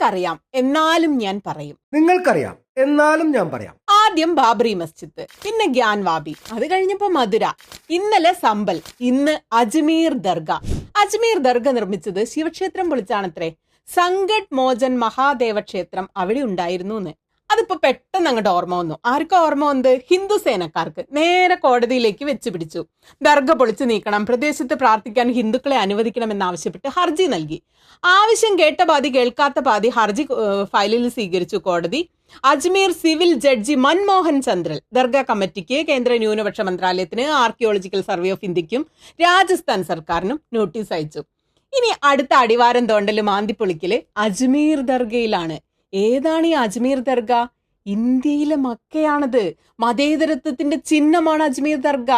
നിങ്ങൾക്കറിയാം. എന്നാലും ഞാൻ പറയും. നിങ്ങൾക്കറിയാം. എന്നാലും ഞാൻ പറയാം. ആദ്യം ബാബറി മസ്ജിദ് പിന്നെ ഗ്യാൻ വാബി. അത് കഴിഞ്ഞപ്പോ മധുര. ഇന്നലെ സമ്പൽ ഇന്ന് അജ്മീർ ദർഗ. അജ്മീർ ദർഗ നിർമ്മിച്ചത് ശിവക്ഷേത്രം പൊളിച്ചാണത്രേ. സങ്കട് മോചൻ മഹാദേവ ക്ഷേത്രം അവിടെ ഉണ്ടായിരുന്നു എന്ന്. അതിപ്പോ പെട്ടെന്ന് അങ്ങോട്ട് ഓർമ്മ വന്നു. ആർക്കും ഓർമ്മ വന്നത്? ഹിന്ദു സേനക്കാർക്ക്. നേരെ കോടതിയിലേക്ക് വെച്ച് പിടിച്ചു ദർഗ പൊളിച്ചു നീക്കണം. പ്രദേശത്ത് പ്രാർത്ഥിക്കാൻ ഹിന്ദുക്കളെ അനുവദിക്കണമെന്നാവശ്യപ്പെട്ട് ഹർജി നൽകി. ആവശ്യം കേട്ട പാതി കേൾക്കാത്ത പാതി ഹർജി ഫയലിൽ സ്വീകരിച്ചു കോടതി. അജ്മീർ സിവിൽ ജഡ്ജി മൻമോഹൻ ചന്ദ്രൽ ദർഗ കമ്മിറ്റിക്ക് കേന്ദ്ര ന്യൂനപക്ഷ മന്ത്രാലയത്തിന് ആർക്കിയോളജിക്കൽ സർവേ ഓഫ് ഇന്ത്യക്കും രാജസ്ഥാൻ സർക്കാരിനും നോട്ടീസ് അയച്ചു. ഇനി അടുത്ത അടിവാരം തോണ്ടൽ മാന്തിപ്പൊളിക്കൽ അജ്മീർ ദർഗയിലാണ്. ഏതാണ് ഈ അജ്മീർ ദർഗ? ഇന്ത്യയിലെ മക്കയാണത്. മതേതരത്വത്തിന്റെ ചിഹ്നമാണ് അജ്മീർ ദർഗ.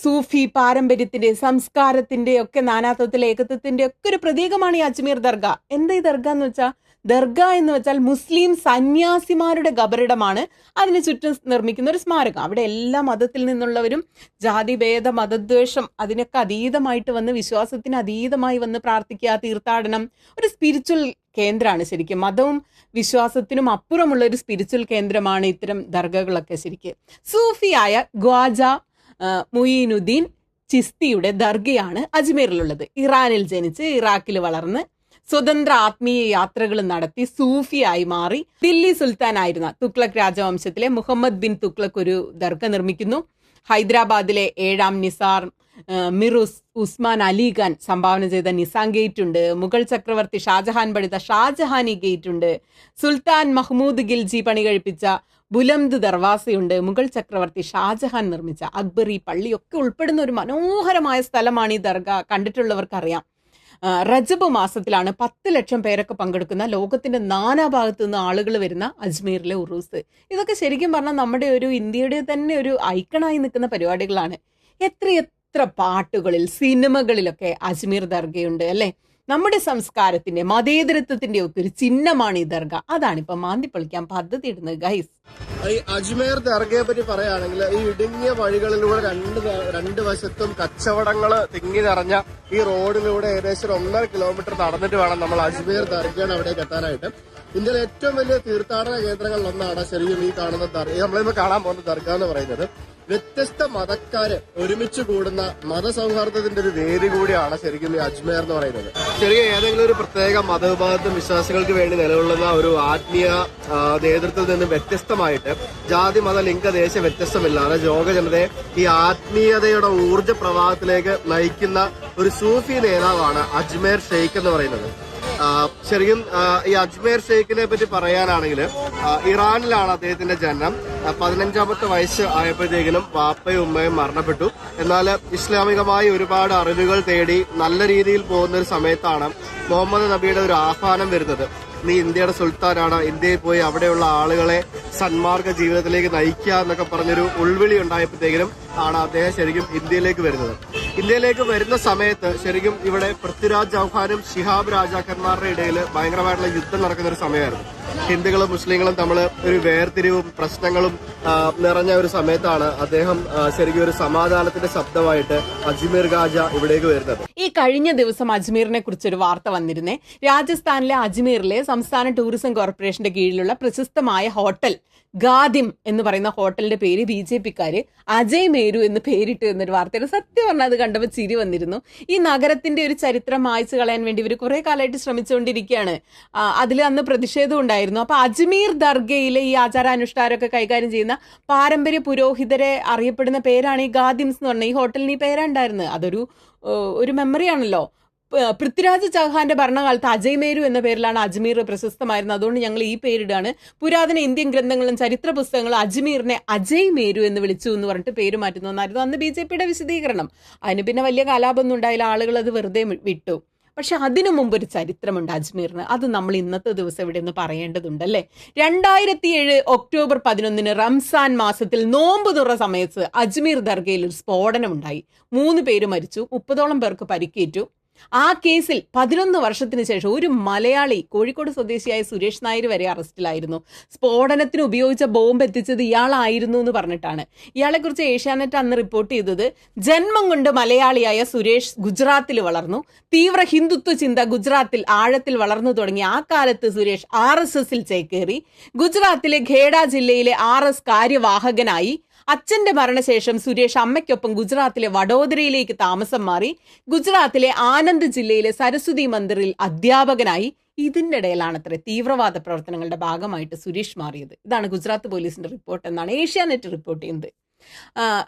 സൂഫി പാരമ്പര്യത്തിന്റെ സംസ്കാരത്തിന്റെ ഒക്കെ നാനാത്വത്തിലെ ഏകത്വത്തിന്റെ ഒക്കെ ഒരു പ്രതീകമാണ് ഈ അജ്മീർ ദർഗ. എന്താ ഈ ദർഗ എന്ന് വെച്ചാൽ ദർഗ എന്ന് വെച്ചാൽ മുസ്ലിം സന്യാസിമാരുടെ ഖബറിടമാണ് അതിന് ചുറ്റും നിർമ്മിക്കുന്ന ഒരു സ്മാരകം. അവിടെ എല്ലാ മതത്തിൽ നിന്നുള്ളവരും ജാതിഭേദ മതദ്വേഷം അതിനൊക്കെ അതീതമായിട്ട് വന്ന് വിശ്വാസത്തിന് അതീതമായി വന്ന് പ്രാർത്ഥിക്കുക തീർത്ഥാടനം ഒരു സ്പിരിച്വൽ കേന്ദ്രമാണ് ശരിക്കും. മതവും വിശ്വാസത്തിനും അപ്പുറമുള്ള ഒരു സ്പിരിച്വൽ കേന്ദ്രമാണ് ഇത്തരം ദർഗകളൊക്കെ ശരിക്കും. സൂഫിയായ ഗ്വാജ മുയിനുദ്ദീൻ ചിസ്തിയുടെ ദർഗയാണ് അജ്മീറിലുള്ളത്. ഇറാനിൽ ജനിച്ച് ഇറാഖിൽ വളർന്ന് സ്വതന്ത്ര ആത്മീയ യാത്രകൾ നടത്തി സൂഫിയായി മാറി ദില്ലി സുൽത്താനായിരുന്ന തുക്ലക് രാജവംശത്തിലെ മുഹമ്മദ് ബിൻ തുഗ്ലക് ഒരു ദർഗ നിർമ്മിക്കുന്നു. ഹൈദരാബാദിലെ ഏഴാം നിസാർ മിർ ഉസ് ഉസ്മാൻ അലി ഖാൻ സംഭാവന ചെയ്ത നിസാം ഗേറ്റ് ഉണ്ട്. മുഗൾ ചക്രവർത്തി ഷാജഹാൻ പണിത ഷാജഹാനി ഗേറ്റ് ഉണ്ട്. സുൽത്താൻ മഹ്മൂദ് ഗിൽജി പണി കഴിപ്പിച്ച ബുലംദ് ദർവാസയുണ്ട്. മുഗൾ ചക്രവർത്തി ഷാജഹാൻ നിർമ്മിച്ച അക്ബറി പള്ളിയൊക്കെ ഉൾപ്പെടുന്ന ഒരു മനോഹരമായ സ്ഥലമാണ് ഈ ദർഗ. കണ്ടിട്ടുള്ളവർക്കറിയാം. റജബ് മാസത്തിലാണ് പത്ത് ലക്ഷം പേരൊക്കെ പങ്കെടുക്കുന്ന ലോകത്തിന്റെ നാനാഭാഗത്തു നിന്ന് ആളുകൾ വരുന്ന അജ്മീറിലെ ഉറൂസ്. ഇതൊക്കെ ശരിക്കും പറഞ്ഞാൽ നമ്മുടെ ഒരു ഇന്ത്യയുടെ തന്നെ ഒരു ഐക്കണായി നിൽക്കുന്ന പരിപാടികളാണ്. എത്രയെത്ര പാട്ടുകളിൽ സിനിമകളിലൊക്കെ അജ്മീർ ദർഗയുണ്ട് അല്ലേ? നമ്മുടെ സംസ്കാരത്തിന്റെ മതേതരത്വത്തിന്റെ ഒക്കെ ഒരു ചിഹ്നമാണ് ഈ ദർഗ. അതാണ് ഇപ്പൊ മാന്തി പൊളിക്കാൻ പദ്ധതി ഇടുന്നത് ഗൈസ് ഈ അജ്മീർ ദർഗയെ പറ്റി പറയുകയാണെങ്കിൽ ഈ ഇടുങ്ങിയ വഴികളിലൂടെ രണ്ട് രണ്ട് വശത്തും കച്ചവടങ്ങൾ തിങ്ങി നിറഞ്ഞ ഈ റോഡിലൂടെ ഏകദേശം ഒന്നര കിലോമീറ്റർ നടന്നിട്ട് വേണം നമ്മൾ അജ്മീർ ദർഗയാണ് അവിടേക്ക് എത്താനായിട്ട്. ഇന്ത്യയിലെ ഏറ്റവും വലിയ തീർത്ഥാടന കേന്ദ്രങ്ങളിൽ ഒന്നാണ് ശരിക്കും ഈ കാണുന്ന ദർഗ നമ്മളിന്ന് കാണാൻ പോകുന്ന ദർഗ എന്ന് പറയുന്നത്. വ്യത്യസ്ത മതക്കാര് ഒരുമിച്ച് കൂടുന്ന മതസൗഹാർദ്ദത്തിന്റെ ഒരു വേദി കൂടിയാണ് ശരിക്കും ഈ അജ്മേർ എന്ന് പറയുന്നത്. ശരിക്കും ഏതെങ്കിലും ഒരു പ്രത്യേക മതവിഭാഗത്തിന് വിശ്വാസികൾക്ക് വേണ്ടി നിലകൊള്ളുന്ന ഒരു ആത്മീയ നേതൃത്വത്തിൽ നിന്ന് വ്യത്യസ്തമായിട്ട് ജാതി മത ലിംഗ ദേശ വ്യത്യസ്തമില്ലാതെ ലോക ജനതയെ ഈ ആത്മീയതയുടെ ഊർജ പ്രവാഹത്തിലേക്ക് നയിക്കുന്ന ഒരു സൂഫി നേതാവാണ് അജ്മേർ ഷെയ്ഖ് എന്ന് പറയുന്നത്. ശരിക്കും ഈ അജ്മേർ ഷെയ്ഖിനെ പറ്റി പറയാനാണെങ്കിൽ ഇറാനിലാണ് അദ്ദേഹത്തിന്റെ ജനനം. പതിനഞ്ചാമത്തെ വയസ്സ് ആയപ്പോഴത്തേക്കിനും വാപ്പയും ഉമ്മയും മരണപ്പെട്ടു. എന്നാൽ ഇസ്ലാമികമായി ഒരുപാട് അറിവുകൾ തേടി നല്ല രീതിയിൽ പോകുന്ന ഒരു സമയത്താണ് മുഹമ്മദ് നബിയുടെ ഒരു ആഹ്വാനം വരുന്നത്. നീ ഇന്ത്യയുടെ സുൽത്താനാണ്. ഇന്ത്യയിൽ പോയി അവിടെയുള്ള ആളുകളെ സന്മാർഗ ജീവിതത്തിലേക്ക് നയിക്കുക എന്നൊക്കെ പറഞ്ഞൊരു ഉൾവിളി ഉണ്ടായപ്പോഴത്തേക്കിനും ആണ് അദ്ദേഹം ശരിക്കും ഇന്ത്യയിലേക്ക് വരുന്നത്. ഇന്ത്യയിലേക്ക് വരുന്ന സമയത്ത് ശരിക്കും ഇവിടെ പൃഥ്വിരാജ് ചൗഹാനും ഷിഹാബ് രാജാക്കന്മാരുടെ ഇടയിൽ ഭയങ്കരമായിട്ടുള്ള യുദ്ധം നടക്കുന്ന ഒരു സമയമായിരുന്നു. ഹിന്ദുക്കളും മുസ്ലിങ്ങളും തമ്മിൽ ഒരു വേർതിരിവും പ്രശ്നങ്ങളും നിറഞ്ഞ ഒരു സമയത്താണ് അദ്ദേഹം ശരിക്കും ഒരു സമാധാനത്തിന്റെ ശബ്ദമായിട്ട് അജ്മീർ ഗാജ ഇവിടേക്ക് വരുന്നത്. ഈ കഴിഞ്ഞ ദിവസം അജ്മീറിനെ കുറിച്ചൊരു വാർത്ത വന്നിരുന്നേ. രാജസ്ഥാനിലെ അജ്മീറിലെ സംസ്ഥാന ടൂറിസം കോർപ്പറേഷന്റെ കീഴിലുള്ള പ്രശസ്തമായ ഹോട്ടൽ ഗാദിം എന്ന് പറയുന്ന ഹോട്ടലിന്റെ പേര് ബി ജെ പിക്കാര് അജയ് മേരു എന്ന് പേരിട്ടു എന്നൊരു വാർത്തയാണ് സത്യം പറഞ്ഞാൽ അത് കണ്ടപ്പോൾ ചിരി വന്നിരുന്നു. ഈ നഗരത്തിന്റെ ഒരു ചരിത്രം മായ്ച്ചു കളയാൻ വേണ്ടി ഇവർ കുറെ കാലമായിട്ട് ശ്രമിച്ചുകൊണ്ടിരിക്കുകയാണ്. അതിൽ അന്ന് പ്രതിഷേധം ഉണ്ടായിരുന്നു. അപ്പൊ അജ്മീർ ദർഗയിലെ ഈ ആചാരാനുഷ്ഠാനമൊക്കെ കൈകാര്യം ചെയ്യുന്ന പാരമ്പര്യ പുരോഹിതരെ അറിയപ്പെടുന്ന പേരാണ് ഈ ഗാദിംസ് എന്ന് പറഞ്ഞ ഈ ഹോട്ടലിന് ഈ പേരുണ്ടായിരുന്നത് അതൊരു ഒരു മെമ്മറിയാണല്ലോ പൃഥ്വിരാജ് ചൗഹാന്റെ ഭരണകാലത്ത് അജയ്മേരു എന്ന പേരിലാണ് അജ്മീർ പ്രശസ്തമായിരുന്നത്. അതുകൊണ്ട് ഞങ്ങൾ ഈ പേരിടാണ്. പുരാതന ഇന്ത്യൻ ഗ്രന്ഥങ്ങളും ചരിത്ര പുസ്തകങ്ങളും അജ്മീറിനെ അജയ് മേരു എന്ന് വിളിച്ചു എന്ന് പറഞ്ഞിട്ട് പേര് മാറ്റുന്നു എന്നായിരുന്നു. അന്ന് ബി ജെ പിയുടെ വിശദീകരണം. അതിന് പിന്നെ വലിയ കലാപമൊന്നും ഉണ്ടായില്ല. ആളുകൾ അത് വെറുതെ വിട്ടു. പക്ഷെ അതിനു മുമ്പ് ഒരു ചരിത്രമുണ്ട് അജ്മീറിന്. അത് നമ്മൾ ഇന്നത്തെ ദിവസം ഇവിടെ ഒന്ന് പറയേണ്ടതുണ്ട് അല്ലേ? രണ്ടായിരത്തി ഏഴ് ഒക്ടോബർ പതിനൊന്നിന് റംസാൻ മാസത്തിൽ നോമ്പ് തുറ സമയത്ത് അജ്മീർ ദർഗയിൽ ഒരു സ്ഫോടനം ഉണ്ടായി മൂന്ന് പേര് മരിച്ചു. മുപ്പതോളം പേർക്ക് പരിക്കേറ്റു. ആ കേസിൽ പതിനൊന്ന് വർഷത്തിന് ശേഷം ഒരു മലയാളി കോഴിക്കോട് സ്വദേശിയായ സുരേഷ് നായർ വരെ അറസ്റ്റിലായിരുന്നു. സ്ഫോടനത്തിന് ഉപയോഗിച്ച ബോംബ് എത്തിച്ചത് ഇയാളായിരുന്നു എന്ന് പറഞ്ഞിട്ടാണ്. ഇയാളെക്കുറിച്ച് ഏഷ്യാനെറ്റ് അന്ന് റിപ്പോർട്ട് ചെയ്തത് ജന്മം കൊണ്ട് മലയാളിയായ സുരേഷ് ഗുജറാത്തിൽ വളർന്നു. തീവ്ര ഹിന്ദുത്വ ചിന്ത ഗുജറാത്തിൽ ആഴത്തിൽ വളർന്നു തുടങ്ങി. ആ കാലത്ത് സുരേഷ് ആർ എസ് എസിൽ ചേക്കേറി. ഗുജറാത്തിലെ ഖേഡ ജില്ലയിലെ ആർ എസ് കാര്യവാഹകനായി. അച്ഛന്റെ മരണശേഷം സുരേഷ് അമ്മയ്ക്കൊപ്പം ഗുജറാത്തിലെ വഡോദരയിലേക്ക് താമസം മാറി ഗുജറാത്തിലെ ആനന്ദ് ജില്ലയിലെ സരസ്വതി മന്ദിറിൽ അധ്യാപകനായി ഇതിന്റെ അത്ര തീവ്രവാദ പ്രവർത്തനങ്ങളുടെ ഭാഗമായിട്ട് സുരേഷ് മാറിയത്. ഇതാണ് ഗുജറാത്ത് പോലീസിന്റെ റിപ്പോർട്ട് എന്നാണ് ഏഷ്യാനെറ്റ് റിപ്പോർട്ട് ചെയ്യുന്നത്.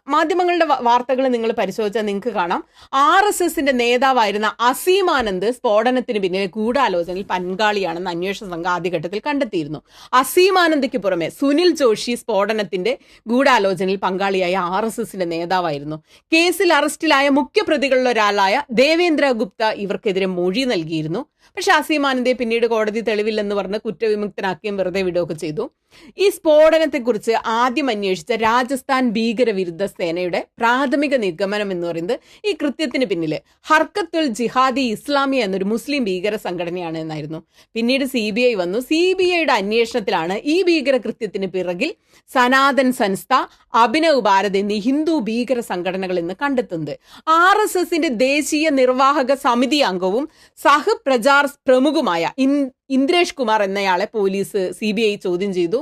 മാധ്യമങ്ങളുടെ വാർത്തകൾ നിങ്ങൾ പരിശോധിച്ചാൽ നിങ്ങൾക്ക് കാണാം. ആർ എസ് എസിന്റെ നേതാവായിരുന്ന അസീമാനന്ദ് സ്ഫോടനത്തിന് പിന്നിലെ ഗൂഢാലോചനയിൽ പങ്കാളിയാണെന്ന് അന്വേഷണ സംഘം ആദ്യഘട്ടത്തിൽ കണ്ടെത്തിയിരുന്നു. അസീമാനന്ദയ്ക്ക് പുറമെ സുനിൽ ജോഷി സ്ഫോടനത്തിന്റെ ഗൂഢാലോചനയിൽ പങ്കാളിയായ ആർ എസ് എസിന്റെ നേതാവായിരുന്നു. കേസിൽ അറസ്റ്റിലായ മുഖ്യപ്രതികളിലൊരാളായ ദേവേന്ദ്ര ഗുപ്ത ഇവർക്കെതിരെ മൊഴി നൽകിയിരുന്നു. പക്ഷെ അസീമാനന്ദെ പിന്നീട് കോടതി തെളിവില്ലെന്ന് പറഞ്ഞ് കുറ്റവിമുക്തനാക്കുകയും വെറുതെ വിടുകയൊക്കെ ചെയ്തു. ഈ സ്ഫോടനത്തെക്കുറിച്ച് ആദ്യം അന്വേഷിച്ച രാജസ്ഥാൻ ഭീകരവിരുദ്ധ സേനയുടെ പ്രാഥമിക നിഗമനം എന്ന് പറയുന്നത് ഈ കൃത്യത്തിന് പിന്നിൽ ഹർക്കത്തുൽ ജിഹാദി ഇസ്ലാമി എന്നൊരു മുസ്ലിം ഭീകര സംഘടനയാണ് എന്നായിരുന്നു. പിന്നീട് സി ബി ഐ വന്നു. സി ബി ഐയുടെ അന്വേഷണത്തിലാണ് ഈ ഭീകര കൃത്യത്തിന് പിറകിൽ സനാതൻ സംസ്ഥ അഭിനവ് ഭാരത് എന്നീ ഹിന്ദു ഭീകര സംഘടനകൾ എന്ന് കണ്ടെത്തുന്നത്. ആർ എസ് എസിന്റെ ദേശീയ നിർവാഹക സമിതി അംഗവും സഹപ്രചാർ പ്രമുഖുമായ ഇന്ദ്രേഷ് കുമാർ എന്നയാളെ പോലീസ് സി ചോദ്യം ചെയ്തു.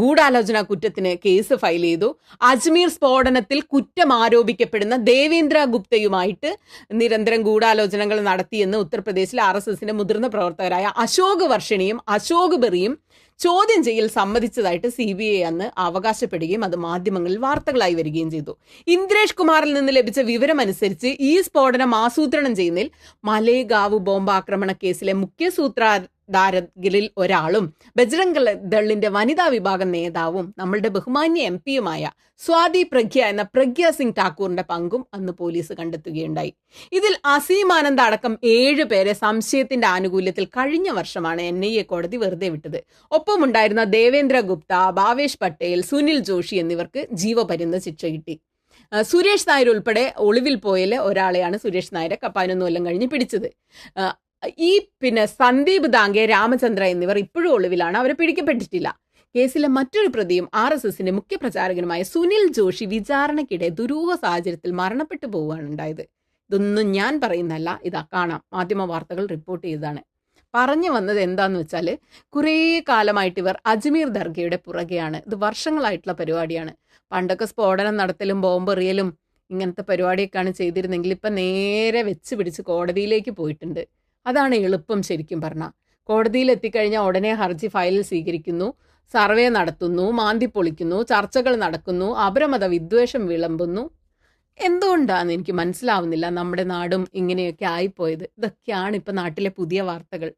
ഗൂഢാലോചന കുറ്റത്തിന് കേസ് ഫയൽ ചെയ്തു. അജ്മീർ സ്ഫോടനത്തിൽ കുറ്റം ആരോപിക്കപ്പെടുന്ന ദേവേന്ദ്ര ഗുപ്തയുമായിട്ട് നിരന്തരം ഗൂഢാലോചനകൾ നടത്തിയെന്ന് ഉത്തർപ്രദേശിലെ ആർ എസ് എസിന്റെ മുതിർന്ന പ്രവർത്തകരായ അശോക് വർഷിണിയും അശോക് ബെറിയും ചോദ്യം ചെയ്യൽ സമ്മതിച്ചതായിട്ട് സി ബി ഐ അന്ന് അവകാശപ്പെടുകയും അത് മാധ്യമങ്ങളിൽ വാർത്തകളായി വരികയും ചെയ്തു. ഇന്ദ്രേഷ് കുമാറിൽ നിന്ന് ലഭിച്ച വിവരമനുസരിച്ച് ഈ സ്ഫോടനം ആസൂത്രണം ചെയ്യുന്നതിൽ മലേഗാവ് ബോംബാക്രമണ കേസിലെ മുഖ്യ സൂത്രധാരകരിൽ ഒരാളും ബജ്രംഗ് ദളിന്റെ വനിതാ വിഭാഗം നേതാവും നമ്മളുടെ ബഹുമാന്യ എം പിയുമായ സ്വാതി പ്രഗ്യ എന്ന പ്രഗ്യ സിംഗ് ഠാക്കൂറിന്റെ പങ്കും അന്ന് പോലീസ് കണ്ടെത്തുകയുണ്ടായി. ഇതിൽ അസീമാനന്ദ അടക്കം ഏഴ് പേരെ സംശയത്തിന്റെ ആനുകൂല്യത്തിൽ കഴിഞ്ഞ വർഷമാണ് എൻ ഐ എ കോടതി വെറുതെ വിട്ടത്. ഒപ്പമുണ്ടായിരുന്ന ദേവേന്ദ്ര ഗുപ്ത ഭാവേഷ് പട്ടേൽ സുനിൽ ജോഷി എന്നിവർക്ക് ജീവപര്യന്ത ശിക്ഷ കിട്ടി. സുരേഷ് നായർ ഉൾപ്പെടെ ഒളിവിൽ പോയതിൽ ഒരാളെയാണ് സുരേഷ് നായരെ പതിനൊന്ന് കൊല്ലം കഴിഞ്ഞ് പിടിച്ചത്. ഈ പിന്നെ സന്ദീപ് ദാങ്കെ രാമചന്ദ്ര എന്നിവർ ഇപ്പോഴും ഒളിവിലാണ്. അവരെ പിടിക്കപ്പെട്ടിട്ടില്ല. കേസിലെ മറ്റൊരു പ്രതിയും ആർ എസ് എസിന്റെ മുഖ്യ പ്രചാരകനുമായ സുനിൽ ജോഷി വിചാരണയ്ക്കിടെ ദുരൂഹ സാഹചര്യത്തിൽ മരണപ്പെട്ടു പോവുകയാണ് ഉണ്ടായത്. ഇതൊന്നും ഞാൻ പറയുന്നല്ല ഇതാ കാണാം. മാധ്യമ വാർത്തകൾ റിപ്പോർട്ട് ചെയ്തതാണ്. പറഞ്ഞു വന്നത് എന്താന്ന് വെച്ചാൽ കുറേ കാലമായിട്ട് ഇവർ അജ്മീർ ദർഗയുടെ പുറകെയാണ്. ഇത് വർഷങ്ങളായിട്ടുള്ള പരിപാടിയാണ്. പണ്ടൊക്കെ സ്ഫോടനം നടത്തലും ബോംബെറിയലും ഇങ്ങനത്തെ പരിപാടിയൊക്കെയാണ് ചെയ്തിരുന്നെങ്കിൽ ഇപ്പം നേരെ വെച്ച് പിടിച്ച് കോടതിയിലേക്ക് പോയിട്ടുണ്ട്. അതാണ് എളുപ്പം ശരിക്കും പറഞ്ഞാൽ കോടതിയിൽ എത്തിക്കഴിഞ്ഞാൽ ഉടനെ ഹർജി ഫയലിൽ സ്വീകരിക്കുന്നു സർവേ നടത്തുന്നു മാന്തി പൊളിക്കുന്നു ചർച്ചകൾ നടക്കുന്നു അപരമത വിദ്വേഷം വിളമ്പുന്നു. എന്തുകൊണ്ടാണ് എനിക്ക് മനസ്സിലാവുന്നില്ല നമ്മുടെ നാടും ഇങ്ങനെയൊക്കെ ആയിപ്പോയത്. ഇതൊക്കെയാണ് ഇപ്പം നാട്ടിലെ പുതിയ വാർത്തകൾ.